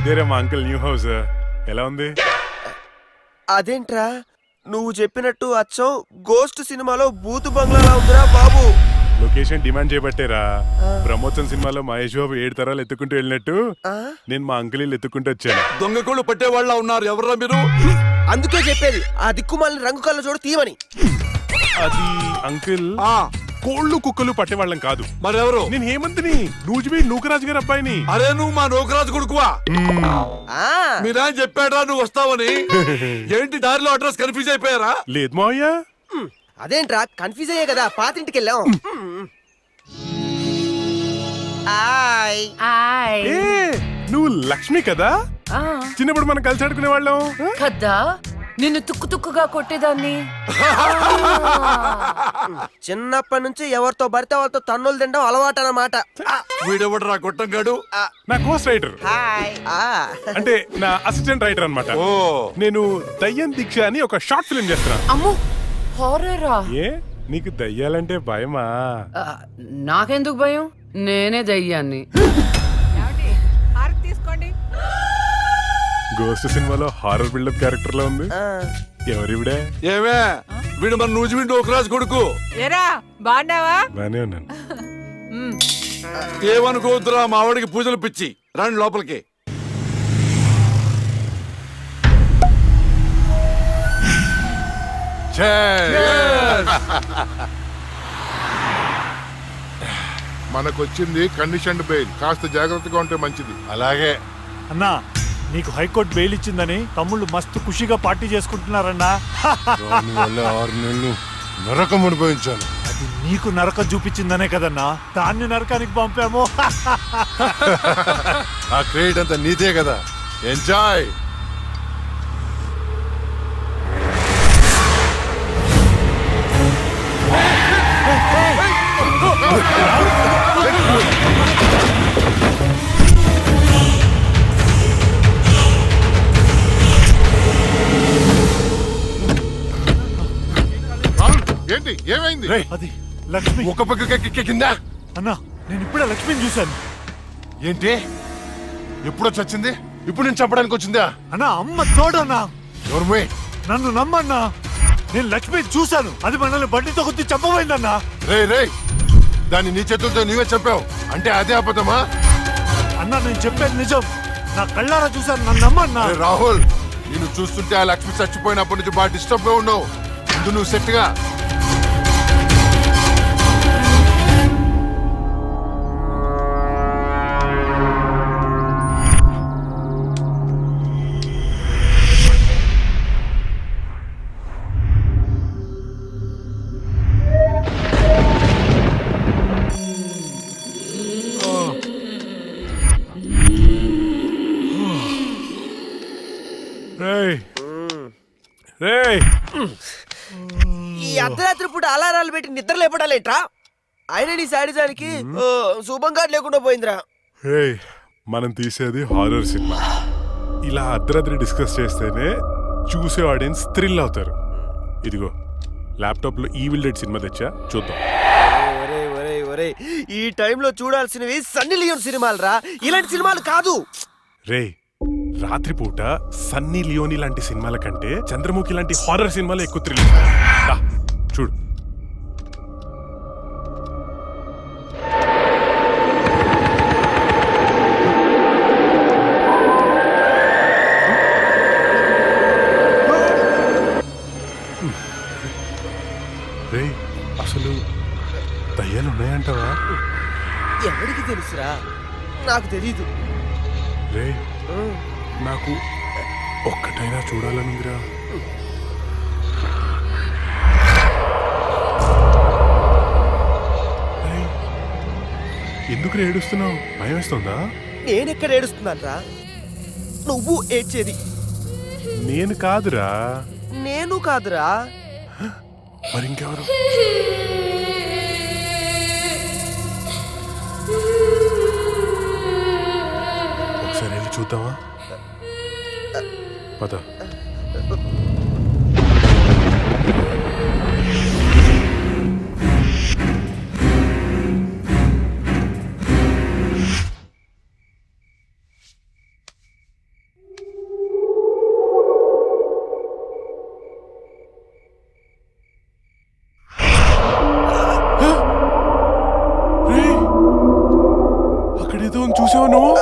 ఇదేరే మా uncle new house. ఎలా ఉంది? అదేంట్రా? నువ్వు చెప్పినట్టు అచ్చం గోస్ట్ సినిమాలో బూతు బంగ్లాలా ఉందిరా బాబు. లొకేషన్ డిమాండ్ చేయబట్టేరా బ్రహ్మోత్సవం సినిమాలో మహేష్ బాబు ఏడు తరాలు ఎత్తుకుంటూ వెళ్ళినట్టు? నేను మా అంకుల్ ఇల్లు ఎత్తుకుంటూ వచ్చాను. దొంగ కోళ్ళు పట్టేవాళ్ళ ఉన్నారు ఎవర్రా మీరు? అందుకే చెప్పేది ఆ దిక్కుమాలిన రంగు కళ్ళ చూడు తీయమని. అది అంకుల్ ఆ. కోళ్ళు కుక్కలు పట్టేవాళ్ళం కాదు. మరెవరు? నేను హేమంత్ని నూజిబీ నూకరాజు గారి అబ్బాయిని. అరే నువ్వు మా నౌకరాజు కొడుకువా? ఆ. మీ నాయన చెప్పాడా నువ్వు వస్తావని. ఏంటి దారిలో అడ్రస్ కన్ఫ్యూజ్ అయిపోయారా? లేదు మావయ్య. ఉమ్, అదేంట్రా కన్ఫ్యూజ్ అయ్యే కదా పాతింటికి వెళ్ళాం ఉమ్. ఆయ్ ఆయ్ ఏ నువ్వు లక్ష్మి కదా? ఆ, చిన్నప్పుడు మనం కలిసి ఆడుకునే వాళ్ళం కదా? నిన్ను తుక్కు తుక్కుగా కొట్టేదాన్ని. చిన్నప్పటి నుంచి ఎవరితో పడితే వాళ్ళతో తన్నులు తినడం అలవాటు అన్నమాట నా కోస్ట్ రైటర్. అంటే నా అసిస్టెంట్ రైటర్ అన్నమాట. ఓ. నేను దయ్యం దీక్ష అని ఒక షార్ట్ ఫిల్మ్ చేస్తున్నా. అమ్మో హారరా. ఏ? నీకు దయ్యాలంటే భయమా? నాకెందుకు భయం? నేనే దయ్యాన్ని. గోస్ట్ సినిమాలో హారర్ బిల్డప్ క్యారెక్టర్లో ఉంది. ఎవరివిడే ఏమే? వీడు మన నూజివీ నౌకరాజు కొడుకు. ఏరా బాగున్నావా? బానే ఉన్నాను. ఏమనుకోవద్దురా మా వాడికి పూజలు పిచ్చి. రండి లోపలికి. మనకొచ్చింది కండిషన్డ్ బెయిల్ కాస్త జాగ్రత్తగా ఉంటే మంచిది. అలాగే అన్నా నీకు హైకోర్టు బెయిల్ ఇచ్చిందని తమ్ముళ్ళు మస్తు ఖుషిగా పార్టీ చేసుకుంటున్నారన్నా ఆరు నెలలు నరకం అనుభవించాను అది నీకు నరకం చూపించిందనే కదన్నా దాన్ని నరకానికి పంపాము ఆ క్రెడిట్ అంతా నీదే కదా ఎంజాయ్ ఏమైంది రేయ్ అది లక్ష్మి. ఒక పక్క కింద. అన్నా నేను ఇప్పుడే లక్ష్మిని చూశాను. ఏంటి? ఎప్పుడో చచ్చింది? ఇప్పుడు నేను చంపడానికి వచ్చిందా? అన్నా అమ్మ తోడన్నా. ఎవరు నన్ను నమ్మన్నా. నేను లక్ష్మిని చూశాను. అది మనల్ని బండితో కొద్ది చంపబోయిందన్నా. రే రే దాన్ని నీ చేతులతో నీవే చెప్పావు అంటే అదే అబద్ధమా? అన్నా నేను చెప్పేది నిజం. నా కళ్ళారా చూశాను. నన్ను నమ్మన్నా. రే రాహుల్ నేను చూస్తుంటే ఆ లక్ష్మి చచ్చిపోయినప్పటి నుంచి బాగా డిస్టర్బ్గా ఉన్నావు. ముందు నువ్వు సెట్ పెట్టి నిద్ర లేపడాలేట్రా ఆయన నీ శాడిజానికి ఓ, శుభంగా లేకుండా పోయిందిరా. రేయ్ మనం తీసేది హారర్ సినిమా. ఇలా అర్ధరాత్రి డిస్కస్ చేస్తేనే చూసే ఆడియన్స్ థ్రిల్ అవుతారు. ఇదిగో ల్యాప్టాప్లో ఈవిల్ డెడ్ సినిమా తెచ్చా? చూద్దాం. ఒరే ఒరే ఒరే ఈ టైంలో చూడాల్సినవి సన్నీ లియోన్ సినిమాలు రా ఇలాంటి సినిమాలు కాదు. రే రాత్రిపూట సన్నీ లియోని లాంటి సినిమాల కంటే చంద్రముఖి లాంటి హారర్ సినిమాలు ఎక్కువ థ్రిల్ చూడు. నాకు తెలీదు. రే నాకు ఒక్కటైనా చూడాలనుందిరా. ఎందుకు ఏడుస్తున్నావు? భయం వేస్తుందా? నేనెక్కడ ఏడుస్తున్నాను రా నువ్వు ఏడ్చేది. నేను కాదురా. నేను కాదురా. మరి చూద్దామా? పద. అక్కడేదో నువ్వు?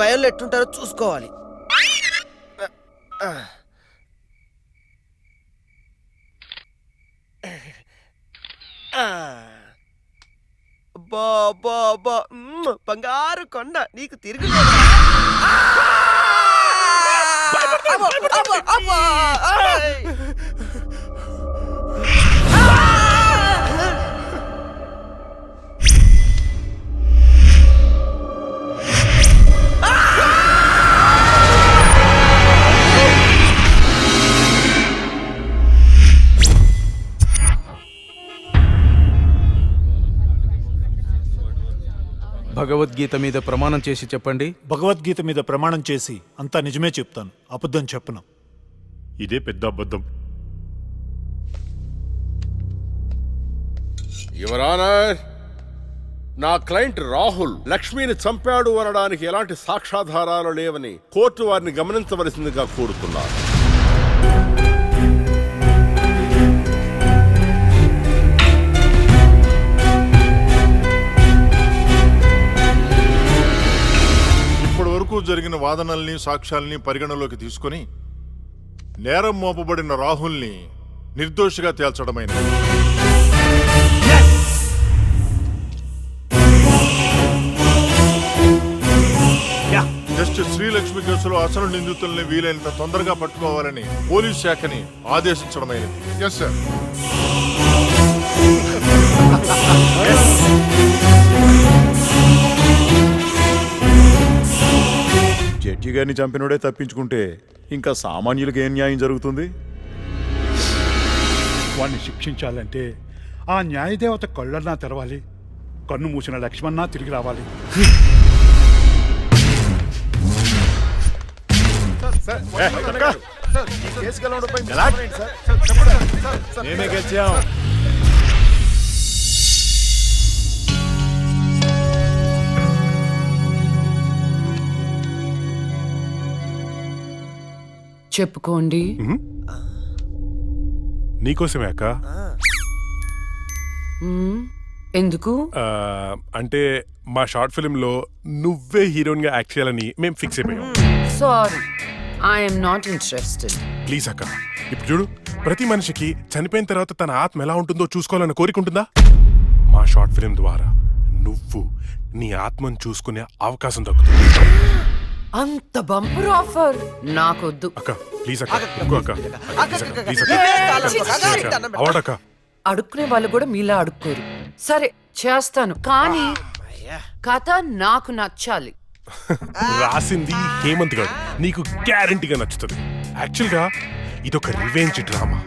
భయంలో ఎట్టుంటారో చూసుకోవాలి. బంగారు కొండ. నీకు తిరిగి భగవద్గీత మీద ప్రమాణం చేసి చెప్పండి. భగవద్గీత మీద ప్రమాణం చేసి అంతా నిజమే చెప్తాను. అబద్ధం చెప్పను. ఇదే పెద్ద అబద్ధం. యువరానర్ నా క్లయింట్ రాహుల్ లక్ష్మిని చంపాడు అనడానికి ఎలాంటి సాక్ష్యాధారాలు లేవని కోర్టు వారిని గమనించవలసిందిగా కోరుతున్నారు జరిగిన వాదనల్ని సాక్ష్యాల్ని పరిగణలోకి తీసుకొని నేరం మోపబడిన రాహుల్ని నిర్దోషిగా తేల్చడమైనది. యా జస్టిస్ శ్రీలక్ష్మి కేసులో అసలు నిందితుల్ని వీలైనంత తొందరగా పట్టుకోవాలని పోలీస్ శాఖని ఆదేశించడమైనది. ఎస్ సార్ గారిని చంపినోడే తప్పించుకుంటే ఇంకా సామాన్యులకు ఏం న్యాయం జరుగుతుంది? వాణ్ణి శిక్షించాలంటే ఆ న్యాయదేవత కళ్ళన్నా తెరవాలి. కన్ను మూసిన లక్ష్మణ తిరిగి రావాలి. మేమే గెలిచాం. చెప్పుకోండి. నీకోసమే అక్క. ఎందుకు? అంటే మా షార్ట్ ఫిల్మ్లో నువ్వే హీరోయిన్గా యాక్ట్ చేయాలని మేము ఫిక్స్ అయిపోయాం. Sorry. I'm not interested please అక్క ఇప్పుడు చూడు ప్రతి మనిషికి చనిపోయిన తర్వాత తన ఆత్మ ఎలా ఉంటుందో చూసుకోవాలని కోరిక ఉంటుందా? మా షార్ట్ ఫిల్మ్ ద్వారా నువ్వు నీ ఆత్మను చూసుకునే అవకాశం దక్కుతుంది. అంత బంపర్ ఆఫర్. నాకొద్దు. అక్క ప్లీజ్ అక్క ఇంకో అక్క. అక్క, ప్లీజ్ అక్క, ప్లీజ్ అక్క. ప్లీజ్. అవార్డ్ అడుక్కునే వాళ్ళు కూడా మీలా అడుక్కోరు. సరే చేస్తాను. కానీ కథ నాకు నచ్చాలి. రాసింది హేమంత్ గారు. నీకు గ్యారంటీగా నచ్చుతుంది. యాక్చువల్గా ఇదొక రివెంజ్ డ్రామా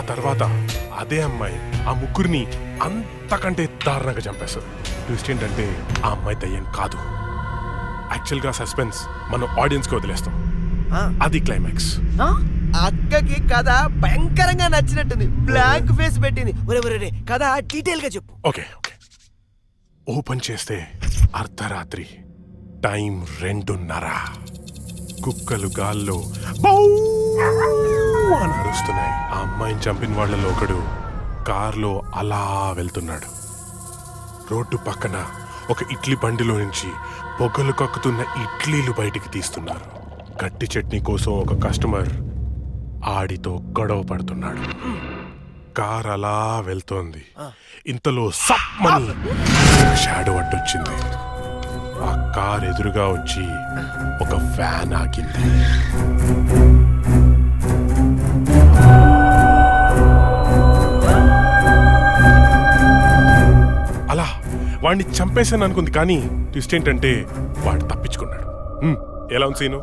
ఆ తర్వాత అదే అమ్మాయి ఆ ముగ్గురిని అంతకంటే దారుణంగా చంపేస్తారు ట్విస్ట్ ఏంటంటే ఆ అమ్మాయి దయ్యం కాదు. యాక్చువల్గా సస్పెన్స్ మనం ఆడియన్స్కి వదిలేస్తాం అది క్లైమాక్స్? అక్కకి కథ భయంకరంగా నచ్చినట్టుంది. బ్లాంక్ ఫేస్ పెట్టింది. ఒరే ఒరే కథ డీటెయిల్గా చెప్పు. Okay okay. ఓపెన్ చేస్తే అర్ధరాత్రి టైం రెండున్నర. కుక్కలు గాల్లో బౌ! అని అరుస్తున్నాయి ఆ అమ్మాయిని చంపిన వాళ్ళలో ఒకడు కార్లో అలా వెళ్తున్నాడు. రోడ్డు పక్కన ఒక ఇడ్లీ బండిలో నుంచి పొగలు కక్కుతున్న ఇడ్లీలు బయటికి తీస్తున్నారు. గట్టి చట్నీ కోసం ఒక కస్టమర్ ఆడితో గొడవ పడుతున్నాడు. కార్ అలా వెళ్తోంది. ఇంతలో సమ్మని ఒక షాడో అడ్డొచ్చింది. ఆ కార్ ఎదురుగా వచ్చి ఒక వ్యాన్ ఆగింది. వాడిని చంపేశాను అనుకుంది కానీ ట్విస్ట్ ఏంటంటే వాడు తప్పించుకున్నాడు. హ్మ్, ఎలా ఉంది సీను?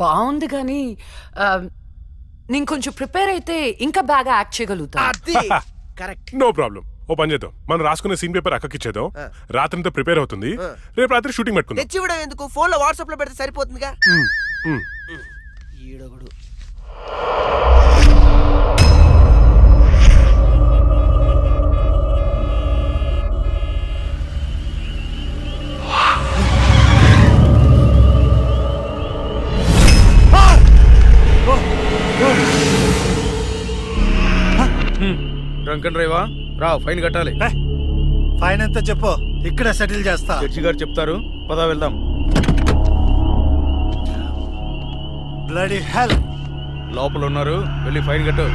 బాగుంది కానీ ఆ, నేను కొంచెం ప్రిపేర్ అయితే ఇంకా బాగా యాక్ట్ చేయగలుగుతా. అది కరెక్ట్. No problem. ఓ పని చేద్దాం. మనం రాసుకున్న సీన్ పేపర్ అక్కకి ఇచ్చేద్దాం. రాత్రంతా ప్రిపేర్ అవుతుంది. రేపు రాత్రి షూటింగ్ పెట్టుకుందాం. తెచ్చి ఇవ్వడం ఎందుకు? ఫోన్లో వాట్సాప్లో పెడితే సరిపోతుందిగా. ఈడొకడు. డ్రంక్ అండ్ డ్రైవా రా ఫైన్ కట్టాలి. ఫైన్ ఎంత చెప్పు ఇక్కడ సెటిల్ చేస్తా. జడ్జి గారు చెప్తారు పదా వెళ్దాం. బ్లడీ హెల్ లోపల ఉన్నారు వెళ్ళి ఫైన్ కట్టు.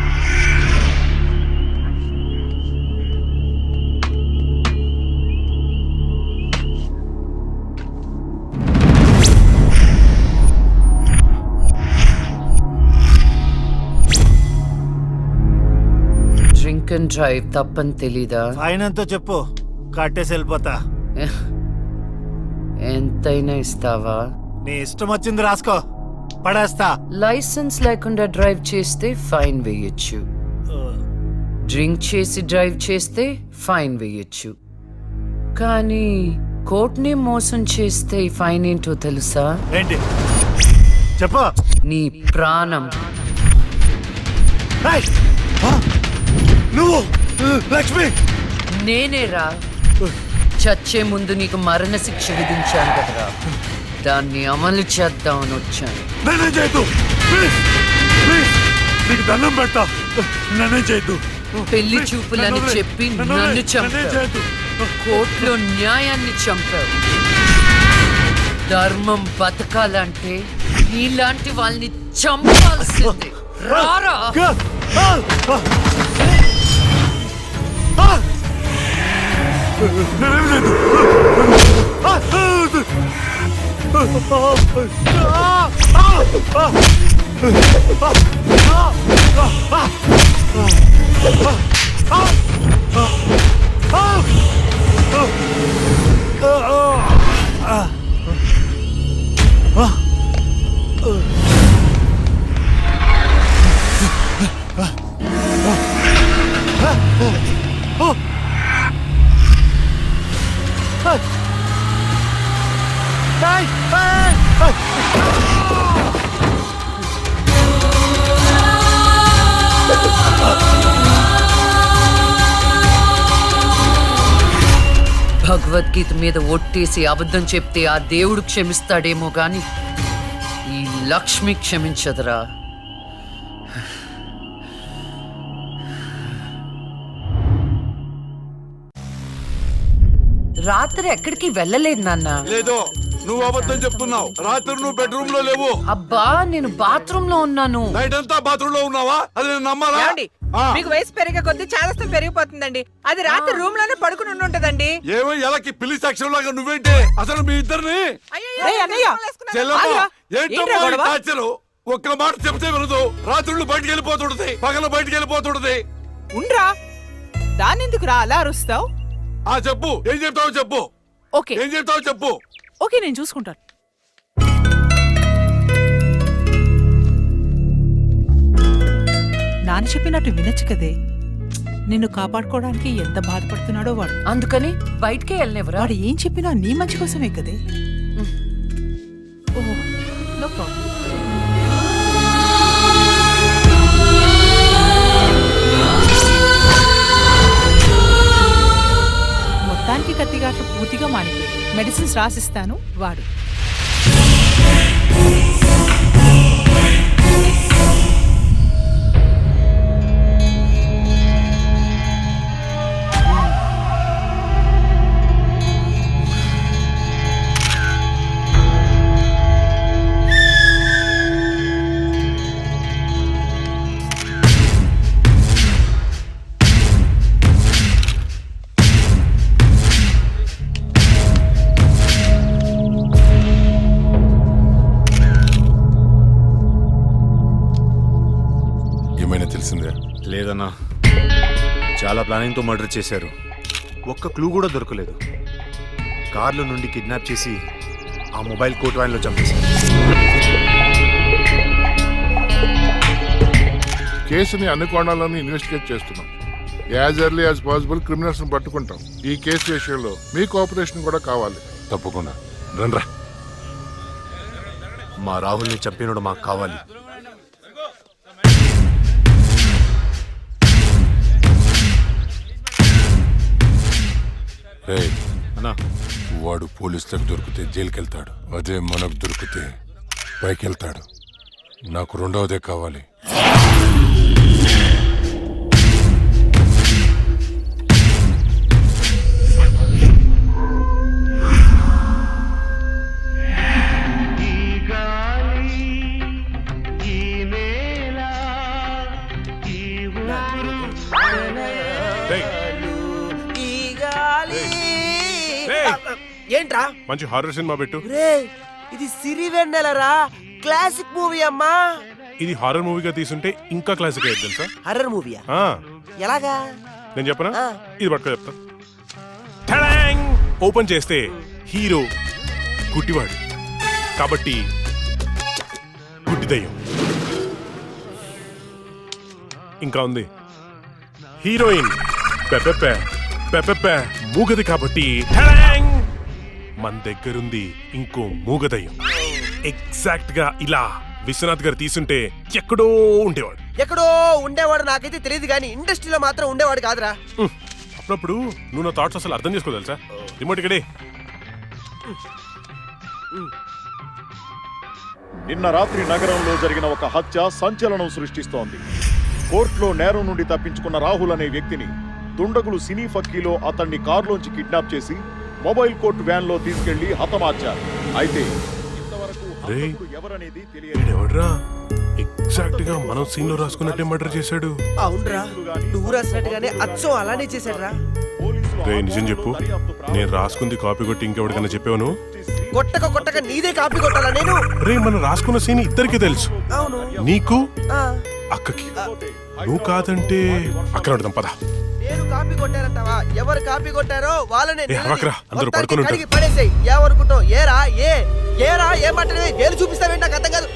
డ్రింక్ అండ్ డ్రైవ్ తప్పని తెలీదా? ఫైన్ ఎంతో చెప్పు. కట్టేసి వెళ్ళిపోతా. ఎంతైనా ఇస్తావా? నీ ఇష్టం వచ్చింది రాసుకో. పడేస్తా. లైసెన్స్ లేకుండా డ్రైవ్ చేస్తే ఫైన్ వేయొచ్చు. డ్రింక్ చేసి డ్రైవ్ చేస్తే ఫైన్ వేయొచ్చు. కానీ కోర్టుని మోసం చేస్తే ఈ ఫైన్ ఏంటో తెలుసా? ఏంటి? చెప్పు. నీ ప్రాణం. ఏయ్! ఆ! నువ్వు లక్ష్మి! నేనేరా చచ్చే ముందు నీకు మరణ శిక్ష విధించాను కదరా దాన్ని అమలు చేద్దామని వచ్చాను. ప్లీజ్ నీకు దండం పెడతా. చేయొద్దు. పెళ్ళి చూపులని. చెప్పి నన్ను చంపావు. కోర్టులో న్యాయాన్ని చంపావు. ధర్మం బతకాలంటే నీలాంటి వాళ్ళని చంపాల్సిందే. రారా. నేనేం లేదు. ఆ! భగవద్గీత మీద ఒట్టేసి అబద్ధం చెప్తే ఆ దేవుడు క్షమిస్తాడేమో గాని ఈ లక్ష్మి క్షమించదురా. రాత్రి ఎక్కడికి వెళ్ళలేదు నాన్న. లేదో నువ్వు అబద్ధం చెప్తున్నావు. రాత్రి నువ్వు బెడ్రూమ్లో లేవు. అబ్బా నేను బాత్రూమ్లో ఉన్నాను. నైట్ అంతా బాత్రూమ్లో ఉన్నావా? అది నేను నమ్మాలా? ఏమండి మీకు వయసు పెరిగే కొద్దీ చాదస్తం పెరిగిపోతుందండి. అది రాత్రి రూమ్లోనే పడుకుని ఉంటదండి ఏమో ఎలాకి పిల్లి సాక్ష్యం లాగా నువ్వేంటి? అసలు మీ ఇద్దరిని? ఒక్క మాట చెప్తే వినదు. రాత్రుళ్ళు బయటికి వెళ్ళిపోతుంటది. పగల బయటికి వెళ్ళిపోతుంటది. ఉండ్రా. దానెందుకు రా? అలా అరుస్తావు? ఆ చెప్పు. ఏం చెప్తావో చెప్పు. ఓకే. ఏం చెప్తావో చెప్పు. ఓకే నేను చూసుకుంటాను. నాన్న చెప్పినట్టు వినొచ్చు కదే. నిన్ను కాపాడుకోవడానికి ఎంత బాధపడుతున్నాడో వాడు. అందుకని బయటికే వెళ్ళనివ్వరా? వాడు ఏం చెప్పినా నీ మంచి కోసమే కదే. ఓహో నో ప్రాబ్లం. మొత్తానికి కత్తిగాట్లు పూర్తిగా మానిపోయాయి. మెడిసిన్స్ రాసిస్తాను వాడు. లేదన్నా చాలా ప్లానింగ్తో మర్డర్ చేశారు. ఒక్క క్లూ కూడా దొరకలేదు. కార్లో నుండి కిడ్నాప్ చేసి ఆ మొబైల్ కోట్ వ్యాన్లో చంపేశారు. కేసుని అన్ని కోణాలను ఇన్వెస్టిగేట్ చేస్తున్నాం. యాజ్ ఎర్లీ యాజ్ పాసిబుల్ క్రిమినల్స్ని పట్టుకుంటాం. ఈ కేసు విషయంలో మీ కోఆపరేషన్ కూడా కావాలి. తప్పకుండా. రండ్రా. మా రాహుల్ని చంపినోడు మాకు కావాలి. అన్నా. వాడు పోలీసులకు దొరికితే జైలుకి వెళ్తాడు అదే మనకు దొరికితే పైకి వెళ్తాడు నాకు రెండవదే కావాలి. ఏంట్రా? మంచి హారర్ సినిమా పెట్టు. రే ఇది సిరి వెన్నెలరా? క్లాసిక్ మూవీ అమ్మా. ఇది హారర్ మూవీగా తీసుంటే ఇంకా క్లాసిక్ అయ్యేది తెలుసా? హర్రర్ మూవీయా ఆ, ఎలాగా? నేను చెప్పనా? ఆ. ఇది పట్టుకో చెప్తా. ఠడాంగ్! ఓపెన్ చేస్తే హీరో గుడ్డివాడు. కాబట్టి గుడ్డి దయ్యం ఇంకా ఉంది. హీరోయిన్ పెపెపె పెపెపె మూగది కాబట్టి ఠడాంగ్! మన దగ్గరుంది ఇంకో మూగదయ్యం. ఎగ్జాక్ట్గా ఇలా విశ్వనాథ్ గారు తీసుంటే ఎక్కడో ఉండేవాడు. ఎక్కడో ఉండేవాడు నాకైతే తెలియదు కానీ ఇండస్ట్రీలో మాత్రం ఉండేవాడు కాదురా. అప్పుడప్పుడు నువ్వు నా థాట్స్ అసలు అర్థం చేసుకోదలుసా రిమోట్ ఇక్కడే. నిన్న రాత్రి నగరంలో జరిగిన ఒక హత్య సంచలనం సృష్టిస్తోంది. కోర్టులో నేరం నుండి తప్పించుకున్న రాహుల్ అనే వ్యక్తిని దుండగులు సినీ ఫక్కీలో అతన్ని కారులోంచి కిడ్నాప్ చేసి మొబైల్ కోర్టు వ్యాన్లో తీసుకెళ్ళి హతమార్చారు. అయితే ఇంతవరకు రేయ్. హంతకుడు ఎవరనేది తెలియదు వీడెవడ్రా? ఎగ్జాక్ట్గా మనం సీన్లో రాసుకున్నట్టే మర్డర్ చేశాడు. అవునరా నువ్వు రాసినట్టుగానే అచ్చం అలానే చేశాడురా. రే నిజం చెప్పు. నేను రాసుకుంది కాపీ కొట్టి ఇంకెవరికైనా చెప్పాను కొట్టక కొట్టక నీదే కాపీ కొట్టాలా నేను? రే మనం రాసుకున్న సీన్ ఇద్దరికి తెలుసు. అవును. నీకు? ఆ, అక్కకి. నువ్వు కాదంటే అక్కడ పద. నేను కాపీ కొట్టారంటావా ఎవరు కాపీ కొట్టారో వాళ్ళనే అందరూ పడుకొని పడేసేయ్. ఏమనుకుంటావు ఏరా ఏ ఏరా ఏమంటే వేలు చూపిస్తావేంటి నాకు అర్థం కాదు.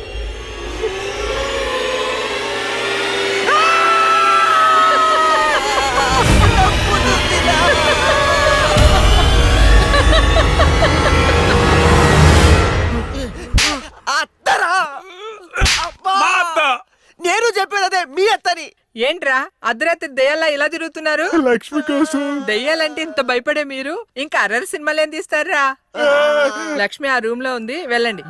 నేను చెప్పేది అదే మీ అత్తని ఏంట్రా? అర్ధరాత్రి దెయ్యాలా ఇలా తిరుగుతున్నారు? లక్ష్మి కోసం. దెయ్యాలంటే ఇంత భయపడే మీరు? ఇంకా అర్రర్ సినిమాలు ఏం. తీస్తారా లక్ష్మి ఆ రూమ్లో ఉంది వెళ్ళండి.